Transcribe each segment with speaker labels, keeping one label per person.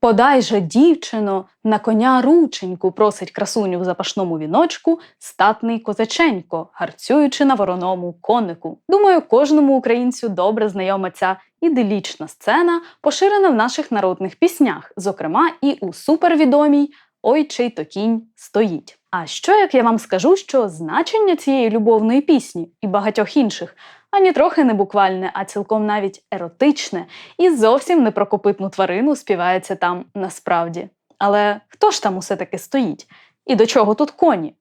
Speaker 1: Подай же, дівчино, на коня рученьку, просить красуню в запашному віночку, статний козаченько, гарцюючи на вороному конику. Думаю, кожному українцю добре знайома ця іделічна сцена, поширена в наших народних піснях, зокрема і у супервідомій Ой, чий то кінь стоїть. А що як я вам скажу, що значення цієї любовної пісні і багатьох інших ані трохи не буквальне, а цілком навіть еротичне, і зовсім не про копитну тварину співається там насправді. Але хто ж там усе таки стоїть? І до чого тут коні?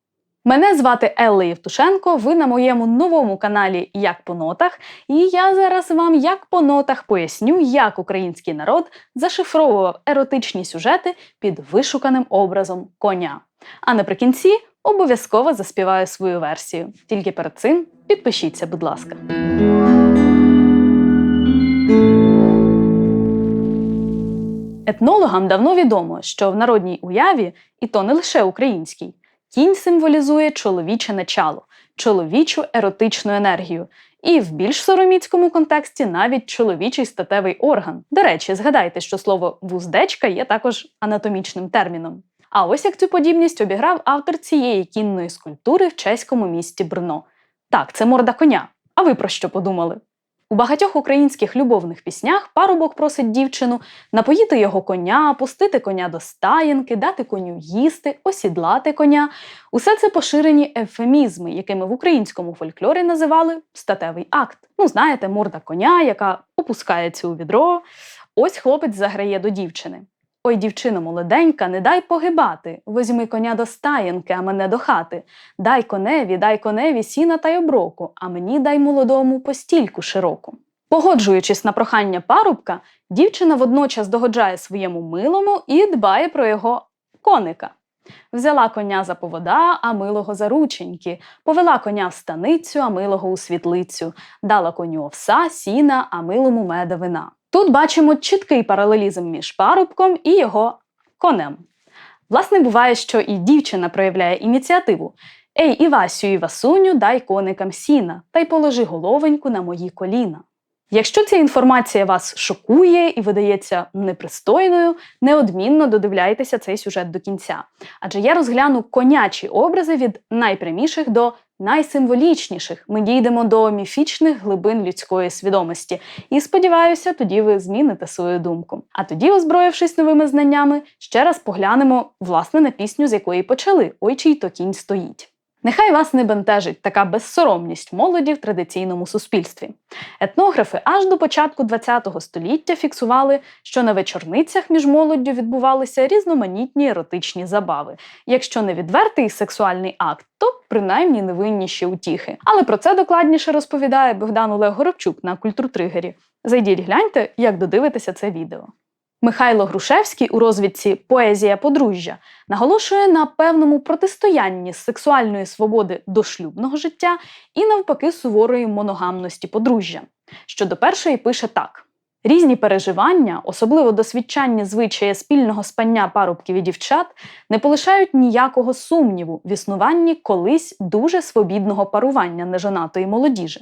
Speaker 1: Мене звати Елла Євтушенко. Ви на моєму новому каналі Як по нотах, і я зараз вам як по нотах поясню, як український народ зашифровував еротичні сюжети під вишуканим образом коня. А наприкінці обов'язково заспіваю свою версію. Тільки перед цим підпишіться, будь ласка. Етнологам давно відомо, що в народній уяві, і то не лише українській, кінь символізує чоловіче начало, чоловічу еротичну енергію, і в більш сороміцькому контексті навіть чоловічий статевий орган. До речі, згадайте, що слово вуздечка є також анатомічним терміном. А ось як цю подібність обіграв автор цієї кінної скульптури в чеському місті Брно. Так, це морда коня. А ви про що подумали? У багатьох українських любовних піснях парубок просить дівчину напоїти його коня, пустити коня до стаєнки, дати коню їсти, осідлати коня. Усе це поширені ефемізми, якими в українському фольклорі називали статевий акт. Ну, знаєте, морда коня, яка опускається у відро. Ось хлопець заграє до дівчини. Ой, дівчино молоденька, не дай погибати. Возьми коня до стаєнки, а мене до хати. Дай коневі, дай коневі сіна та й оброку, а мені дай молодому постільку широку. Погоджуючись на прохання парубка, дівчина водночас догоджає своєму милому і дбає про його коника. Взяла коня за повода, а милого за рученьки, повела коня в станицю, а милого у світлицю, дала коню овса, сіна, а милому меда вина. Тут бачимо чіткий паралелізм між парубком і його конем. Власне, буває, що і дівчина проявляє ініціативу. Ей, Івасю, Івасуню, дай коникам сіна, та й положи головеньку на мої коліна. Якщо ця інформація вас шокує і видається непристойною, неодмінно додивляйтеся цей сюжет до кінця. Адже я розгляну конячі образи від найпряміших до найсимволічніших. Ми дійдемо до міфічних глибин людської свідомості. І сподіваюся, тоді ви зміните свою думку. А тоді, озброївшись новими знаннями, ще раз поглянемо власне на пісню, з якої почали Ой, чий то кінь стоїть. Нехай вас не бентежить така безсоромність молоді в традиційному суспільстві. Етнографи аж до початку ХХ століття фіксували, що на вечорницях між молоддю відбувалися різноманітні еротичні забави. Якщо не відвертий сексуальний акт, то принаймні невинніші утіхи. Але про це докладніше розповідає Богдан Олег Горобчук на культуртригері. Зайдіть гляньте, як додивитися це відео. Михайло Грушевський у розвідці Поезія подружжя наголошує на певному протистоянні сексуальної свободи до шлюбного життя і навпаки суворої моногамності подружжя. Щодо першої пише так: різні переживання, особливо досвідчання звичая спільного спання парубків і дівчат, не полишають ніякого сумніву в існуванні колись дуже свобідного парування нежонатої молодіжі.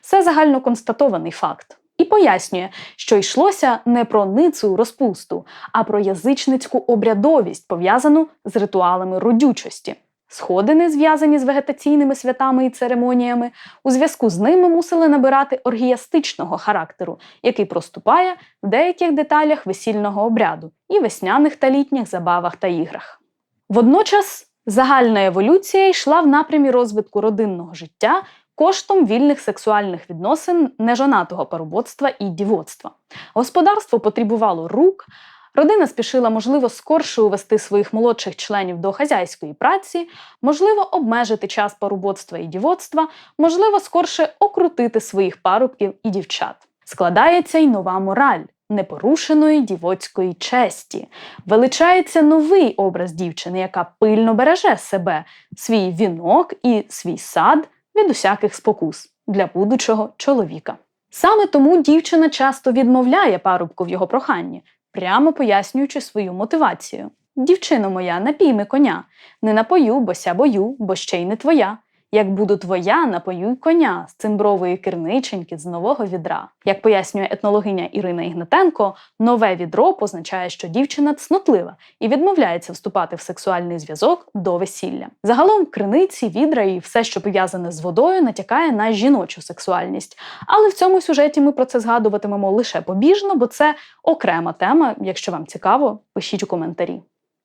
Speaker 1: Це загально констатований факт і пояснює, що йшлося не про ницу розпусту, а про язичницьку обрядовість, пов'язану з ритуалами родючості. Сходини, зв'язані з вегетаційними святами і церемоніями, у зв'язку з ними мусили набирати оргіастичного характеру, який проступає в деяких деталях весільного обряду і весняних та літніх забавах та іграх. Водночас загальна еволюція йшла в напрямі розвитку родинного життя коштом вільних сексуальних відносин нежонатого парубоцтва і дівоцтва. Господарство потребувало рук. Родина спішила, можливо, скорше увести своїх молодших членів до хазяйської праці, можливо, обмежити час парубоцтва і дівоцтва, можливо, скорше окрутити своїх парубків і дівчат. Складається й нова мораль непорушеної дівоцької честі. Величається новий образ дівчини, яка пильно береже себе, свій вінок і свій сад від усяких спокус для будучого чоловіка. Саме тому дівчина часто відмовляє парубку в його проханні, прямо пояснюючи свою мотивацію. Дівчино моя, напійми коня, не напою, бося бою, бо ще й не твоя. Як буду твоя, напоюй коня з цимбрової кирниченьки з нового відра. Як пояснює етнологиня Ірина Ігнатенко, нове відро позначає, що дівчина цнотлива і відмовляється вступати в сексуальний зв'язок до весілля. Загалом криниці, відра і все, що пов'язане з водою, натякає на жіночу сексуальність. Але в цьому сюжеті ми про це згадуватимемо лише побіжно, бо це окрема тема. Якщо вам цікаво, пишіть у коментарі.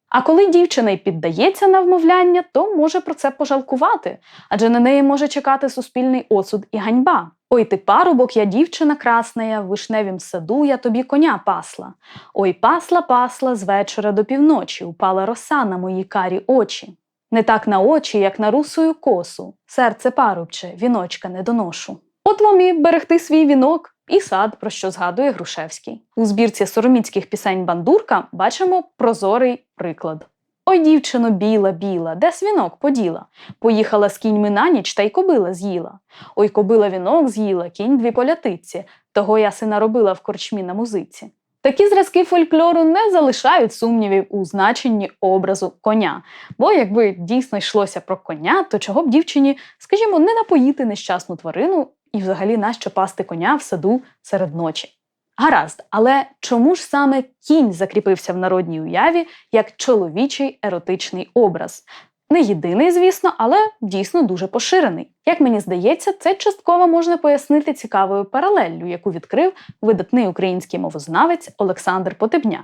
Speaker 1: А коли дівчина й піддається на вмовляння, то може про це пожалкувати, адже на неї може чекати суспільний осуд і ганьба. Ой ти парубок, я дівчина красная, в вишневім саду я тобі коня пасла. Ой, пасла, пасла з вечора до півночі, упала роса на мої карі очі. Не так на очі, як на русую косу, серце парубче, віночка не доношу. От вам і берегти свій вінок, і сад, про що згадує Грушевський. У збірці сороміцьких пісень Бандурка бачимо прозорий приклад. Ой, дівчино, біла, біла, де свінок поділа? Поїхала з кіньми на ніч та й кобила з'їла. Ой, кобила вінок з'їла, кінь дві полятиці, того я сина робила в корчмі на музиці. Такі зразки фольклору не залишають сумнівів у значенні образу коня. Бо якби дійсно йшлося про коня, то чого б дівчині, скажімо, не напоїти нещасну тварину і взагалі нащо пасти коня в саду серед ночі. Гаразд, але чому ж саме кінь закріпився в народній уяві як чоловічий еротичний образ? Не єдиний, звісно, але дійсно дуже поширений. Як мені здається, це частково можна пояснити цікавою паралеллю, яку відкрив видатний український мовознавець Олександр Потебня,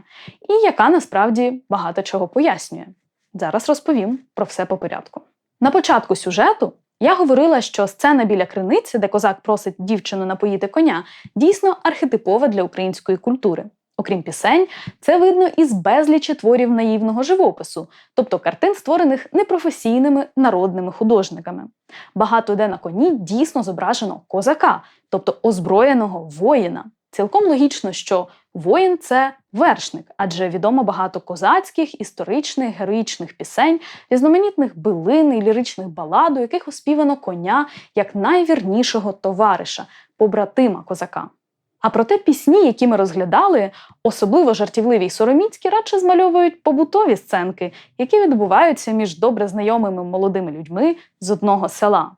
Speaker 1: і яка насправді багато чого пояснює. Зараз розповім про все по порядку. На початку сюжету я говорила, що сцена біля криниці, де козак просить дівчину напоїти коня, дійсно архетипова для української культури. Окрім пісень, це видно із безлічі творів наївного живопису, тобто картин, створених непрофесійними народними художниками. Багато де на коні дійсно зображено козака, тобто озброєного воїна. Цілком логічно, що воїн це вершник, адже відомо багато козацьких, історичних, героїчних пісень, різноманітних билин і ліричних балад, у яких оспівано коня як найвірнішого товариша, побратима козака. А проте пісні, які ми розглядали, особливо жартівливі й сороміцькі, радше змальовують побутові сценки, які відбуваються між добре знайомими молодими людьми з одного села.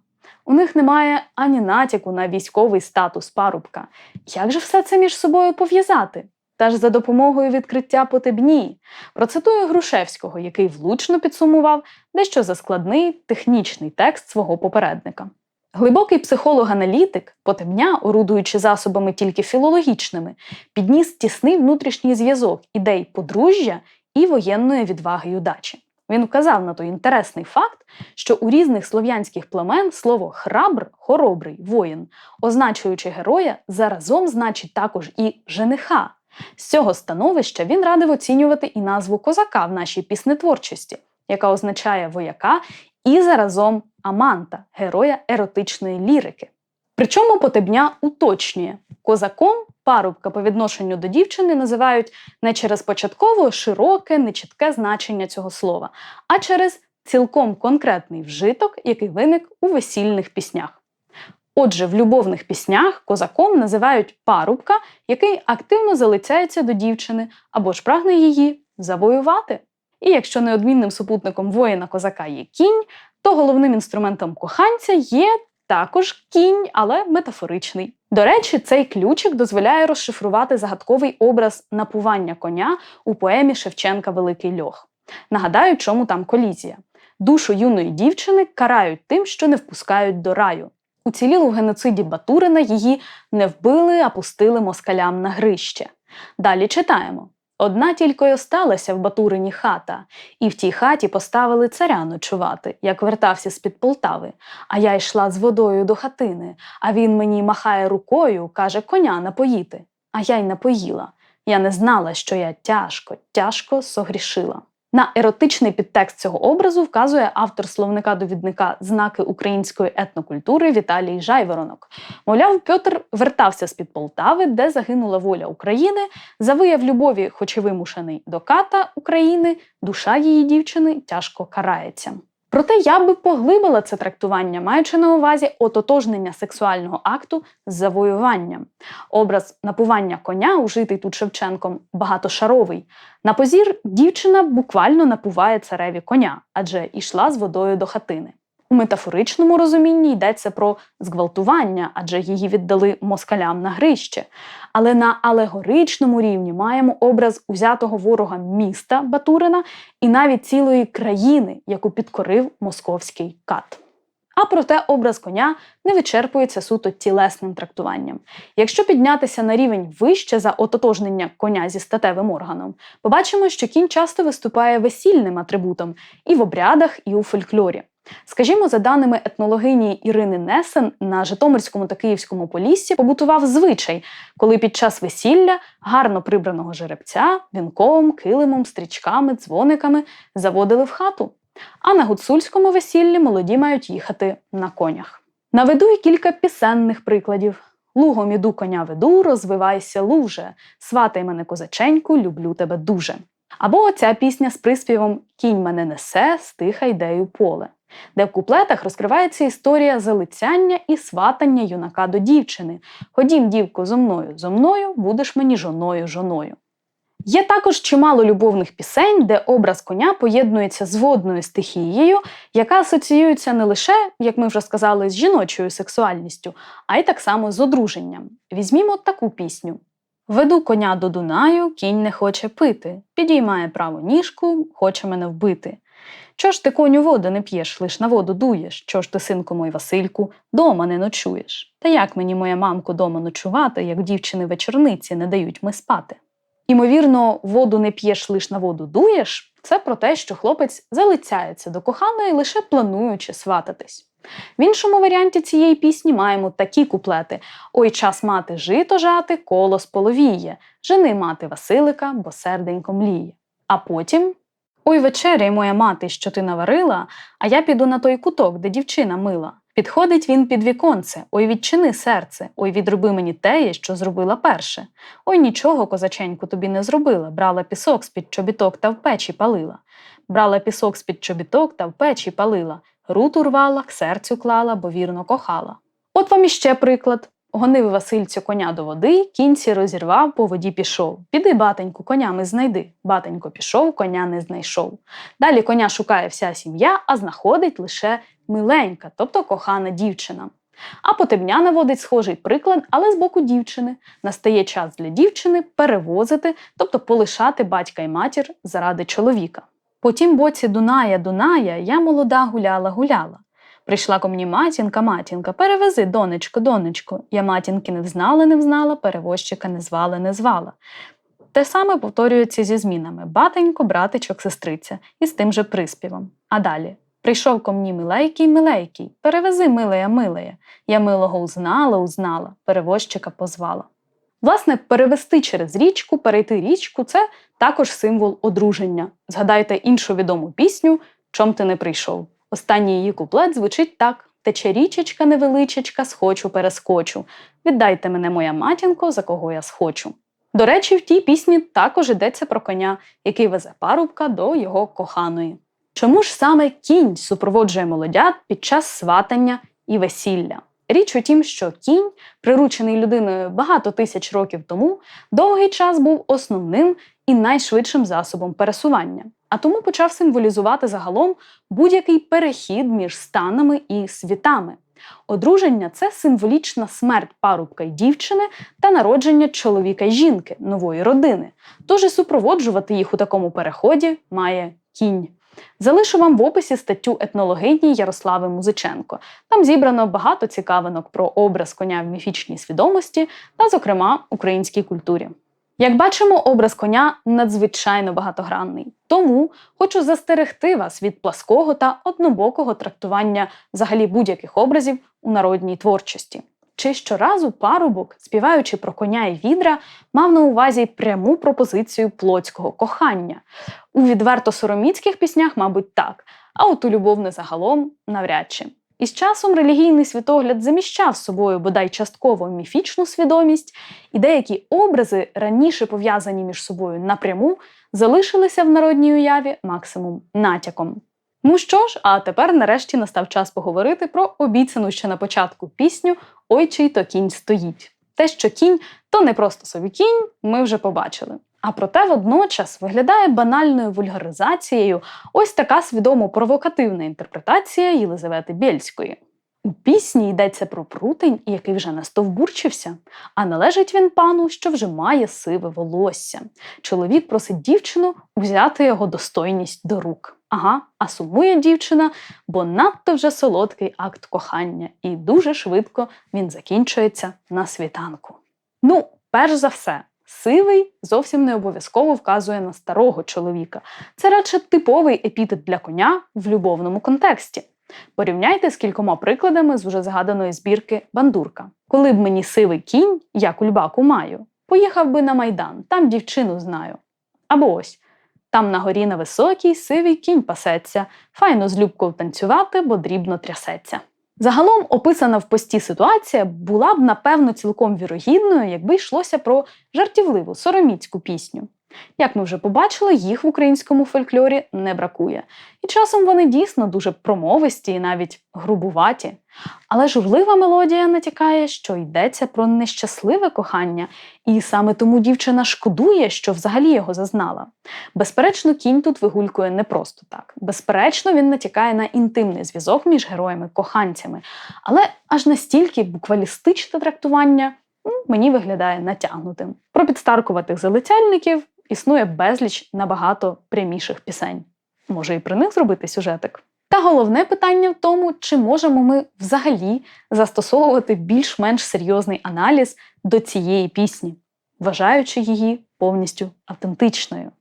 Speaker 1: У них немає ані натяку на військовий статус парубка. Як же все це між собою пов'язати? Та ж за допомогою відкриття потебні. Процитую Грушевського, який влучно підсумував дещо за складний технічний текст свого попередника. Глибокий психолог-аналітик, потемня, орудуючи засобами тільки філологічними, підніс тісний внутрішній зв'язок ідей подружжя і воєнної відваги й удачі. Він вказав на той інтересний факт, що у різних слов'янських племен слово храбр, хоробрий, воїн, означуючи героя, заразом значить також і жениха. З цього становища він радив оцінювати і назву козака в нашій піснетворчості, яка означає вояка, і заразом Аманта, героя еротичної лірики. Причому Потебня уточнює, козаком парубка по відношенню до дівчини називають не через початково широке, нечітке значення цього слова, а через цілком конкретний вжиток, який виник у весільних піснях. Отже, в любовних піснях козаком називають парубка, який активно залицяється до дівчини або ж прагне її завоювати. І якщо неодмінним супутником воїна козака є кінь, то головним інструментом коханця є також кінь, але метафоричний. До речі, цей ключик дозволяє розшифрувати загадковий образ напування коня у поемі Шевченка Великий льох. Нагадаю, чому там колізія. Душу юної дівчини карають тим, що не впускають до раю. Уцілілу в геноциді Батурина її не вбили, а пустили москалям на грище. Далі читаємо. Одна тільки й осталася в Батурині хата, і в тій хаті поставили царя ночувати, як вертався з-під Полтави. А я йшла з водою до хатини, а він мені махає рукою, каже, коня напоїти. А я й напоїла. Я не знала, що я тяжко, тяжко согрішила. На еротичний підтекст цього образу вказує автор словника-довідника знаки української етнокультури Віталій Жайворонок. Мовляв, Пьотр вертався з-під Полтави, де загинула воля України, за вияв любові, хоч і вимушений до ката України, душа її дівчини тяжко карається. Проте я би поглибила це трактування, маючи на увазі ототожнення сексуального акту з завоюванням. Образ напування коня, ужитий тут Шевченком, багатошаровий. На позір дівчина буквально напуває цареві коня, адже йшла з водою до хатини. У метафоричному розумінні йдеться про зґвалтування, адже її віддали москалям на грище. Але на алегоричному рівні маємо образ узятого ворога міста Батурина і навіть цілої країни, яку підкорив московський кат. А проте образ коня не вичерпується суто тілесним трактуванням. Якщо піднятися на рівень вище за ототожнення коня зі статевим органом, побачимо, що кінь часто виступає весільним атрибутом і в обрядах, і у фольклорі. Скажімо, за даними етнологині Ірини Несен, на Житомирському та Київському поліссі побутував звичай, коли під час весілля гарно прибраного жеребця вінком, килимом, стрічками, дзвониками заводили в хату. А на гуцульському весіллі молоді мають їхати на конях. Наведу й кілька пісенних прикладів. Лугом іду коня веду, розвивайся луже, сватай мене козаченьку, люблю тебе дуже. Або оця пісня з приспівом Кінь мене несе, стиха йде у поле, де в куплетах розкривається історія залицяння і сватання юнака до дівчини. Ходім, дівко, зо мною, зо мною будеш мені жоною, жоною. Є також чимало любовних пісень, де образ коня поєднується з водною стихією, яка асоціюється не лише, як ми вже сказали, з жіночою сексуальністю, а й так само з одруженням. Візьмімо таку пісню. Веду коня до Дунаю, кінь не хоче пити, підіймає праву ніжку, хоче мене вбити. Чого ж ти коню воду не п'єш, лиш на воду дуєш? Чого ж ти, синку мой Васильку, дома не ночуєш? Та як мені моя мамко дома ночувати, як дівчини вечорниці не дають ми спати? Імовірно, воду не п'єш лиш на воду дуєш це про те, що хлопець залицяється до коханої, лише плануючи свататись. В іншому варіанті цієї пісні маємо такі куплети: Ой, час мати жито жати, колос половіє, жени мати Василика, бо серденько мліє. А потім. Ой, вечеряй, моя мати, що ти наварила, а я піду на той куток, де дівчина мила. Підходить він під віконце, ой, відчини серце, ой, відроби мені теє, що зробила перше. Ой, нічого, козаченьку, тобі не зробила, брала пісок з-під чобіток та в печі палила. Брала пісок з-під чобіток та в печі палила, рут урвала, к серцю клала, бо вірно кохала. От вам іще приклад. Гонив Васильцю коня до води, кінці розірвав, по воді пішов. Піди, батеньку, конями знайди. Батенько пішов, коня не знайшов. Далі коня шукає вся сім'я, а знаходить лише миленька, тобто кохана дівчина. А потебня наводить схожий приклад, але з боку дівчини. Настає час для дівчини перевозити, тобто полишати батька і матір заради чоловіка. По тім боці Дуная, Дуная, я молода гуляла, гуляла. Прийшла ко мені матінка, матінка, перевези, донечко, донечко. Я матінки не взнала, не взнала, перевозчика не звала, не звала. Те саме повторюється зі змінами батенько, братичок, сестриця, і з тим же приспівом. А далі прийшов ко мені милейкий, милейкий, перевези, милея, милея. Я милого узнала, узнала, перевозчика позвала. Власне, перевести через річку, перейти річку це також символ одруження. Згадайте іншу відому пісню Чом ти не прийшов. Останній її куплет звучить так: Тече річечка невеличечка, схочу, перескочу. Віддайте мене, моя матінко, за кого я схочу. До речі, в тій пісні також йдеться про коня, який везе парубка до його коханої. Чому ж саме кінь супроводжує молодят під час сватання і весілля? Річ у тім, що кінь, приручений людиною багато тисяч років тому, довгий час був основним і найшвидшим засобом пересування, а тому почав символізувати загалом будь-який перехід між станами і світами. Одруження це символічна смерть парубка й дівчини та народження чоловіка й жінки, нової родини. Тож і супроводжувати їх у такому переході має кінь. Залишу вам в описі статтю етнологині Ярослави Музиченко. Там зібрано багато цікавинок про образ коня в міфічній свідомості та, зокрема, українській культурі. Як бачимо, образ коня надзвичайно багатогранний. Тому хочу застерегти вас від плаского та однобокого трактування взагалі будь-яких образів у народній творчості. Чи щоразу парубок, співаючи про коня і відра, мав на увазі пряму пропозицію плотського кохання. У відверто сороміцьких піснях, мабуть, так, а от у любовне загалом навряд чи. І з часом релігійний світогляд заміщав собою бодай частково міфічну свідомість, і деякі образи, раніше пов'язані між собою напряму, залишилися в народній уяві максимум натяком. Ну що ж, а тепер нарешті настав час поговорити про обіцяну ще на початку пісню Ой чий то кінь стоїть. Те, що кінь то не просто собі кінь, ми вже побачили. А проте водночас виглядає банальною вульгаризацією ось така свідомо провокативна інтерпретація Єлизавети Бєльської. У пісні йдеться про прутень, який вже настовбурчився, а належить він пану, що вже має сиве волосся. Чоловік просить дівчину взяти його достойність до рук. Ага, а сумує дівчина, бо надто вже солодкий акт кохання, і дуже швидко він закінчується на світанку. Ну, перш за все, сивий зовсім не обов'язково вказує на старого чоловіка. Це радше типовий епітет для коня в любовному контексті. Порівняйте з кількома прикладами з уже згаданої збірки Бандурка. Коли б мені сивий кінь, я кульбаку маю, поїхав би на майдан, там дівчину знаю. Або ось там на горі на високій сивий кінь пасеться, файно з любкою танцювати, бо дрібно трясеться. Загалом описана в пості ситуація була б напевно цілком вірогідною, якби йшлося про жартівливу сороміцьку пісню. Як ми вже побачили, їх в українському фольклорі не бракує. І часом вони дійсно дуже промовисті і навіть грубуваті. Але журлива мелодія натякає, що йдеться про нещасливе кохання, і саме тому дівчина шкодує, що взагалі його зазнала. Безперечно, кінь тут вигулькує не просто так. Безперечно, він натякає на інтимний зв'язок між героями-коханцями, але аж настільки буквалістичне трактування мені виглядає натягнутим. Про підстаркуватих залицяльників існує безліч набагато пряміших пісень. Може, і про них зробити сюжетик. Та головне питання в тому, чи можемо ми взагалі застосовувати більш-менш серйозний аналіз до цієї пісні, вважаючи її повністю автентичною.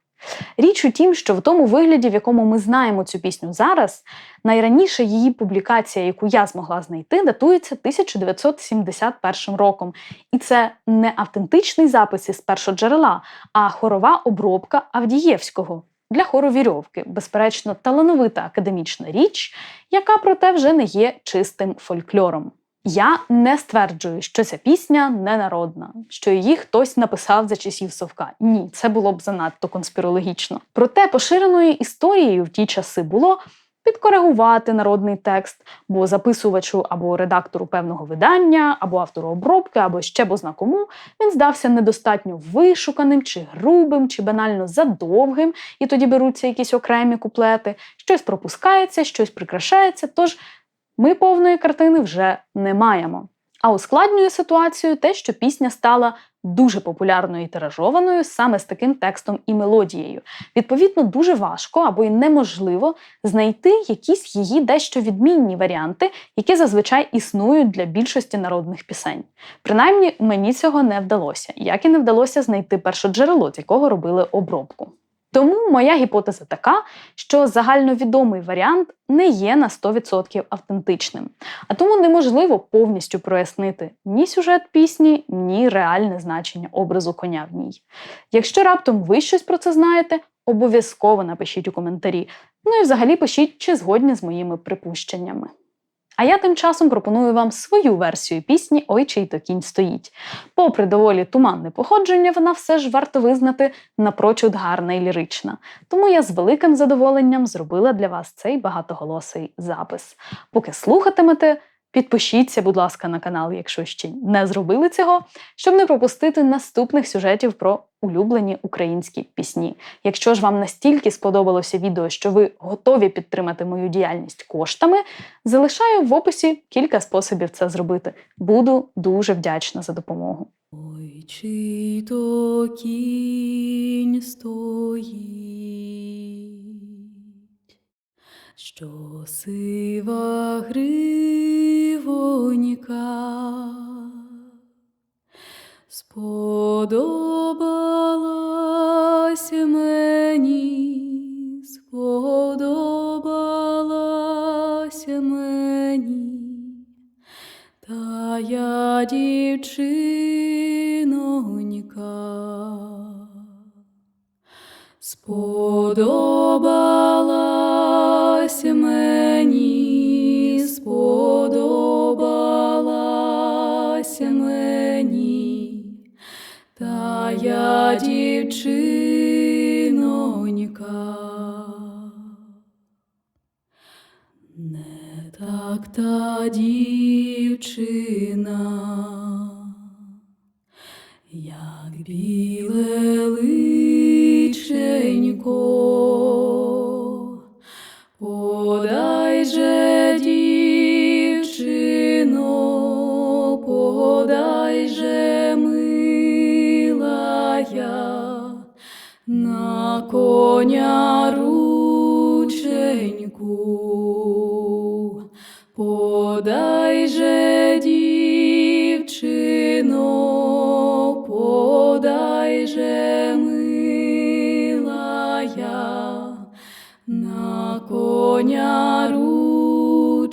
Speaker 1: Річ у тім, що в тому вигляді, в якому ми знаємо цю пісню зараз, найраніша її публікація, яку я змогла знайти, датується 1971 роком. І це не автентичний запис із першоджерела, а хорова обробка Авдієвського. Для хору вірьовки, безперечно, талановита академічна річ, яка проте вже не є чистим фольклором. Я не стверджую, що ця пісня ненародна, що її хтось написав за часів совка. Ні, це було б занадто конспірологічно. Проте поширеною історією в ті часи було підкоригувати народний текст, бо записувачу або редактору певного видання, або автору обробки, або ще бозна кому він здався недостатньо вишуканим, чи грубим, чи банально задовгим, і тоді беруться якісь окремі куплети, щось пропускається, щось прикрашається. Тож ми повної картини вже не маємо. А ускладнює ситуацію те, що пісня стала дуже популярною і тиражованою саме з таким текстом і мелодією. Відповідно, дуже важко або й неможливо знайти якісь її дещо відмінні варіанти, які зазвичай існують для більшості народних пісень. Принаймні, мені цього не вдалося, як і не вдалося знайти першоджерело, з якого робили обробку. Тому моя гіпотеза така, що загальновідомий варіант не є на 100% автентичним, а тому неможливо повністю прояснити ні сюжет пісні, ні реальне значення образу коня в ній. Якщо раптом ви щось про це знаєте, обов'язково напишіть у коментарі. Ну і взагалі пишіть, чи згодні з моїми припущеннями. А я тим часом пропоную вам свою версію пісні Ой, чий то кінь стоїть. Попри доволі туманне походження, вона все ж варто визнати напрочуд гарна і лірична. Тому я з великим задоволенням зробила для вас цей багатоголосий запис. Поки слухатимете, підпишіться, будь ласка, на канал, якщо ще не зробили цього, щоб не пропустити наступних сюжетів про улюблені українські пісні. Якщо ж вам настільки сподобалося відео, що ви готові підтримати мою діяльність коштами, залишаю в описі кілька способів це зробити. Буду дуже вдячна за допомогу.
Speaker 2: Ой, чий то кінь стоїть, що сива гривонька сподобалась мені, сподобалась мені. Та я дівчинонька, сподобалась Так та дівчина, як біле на коня рученьку.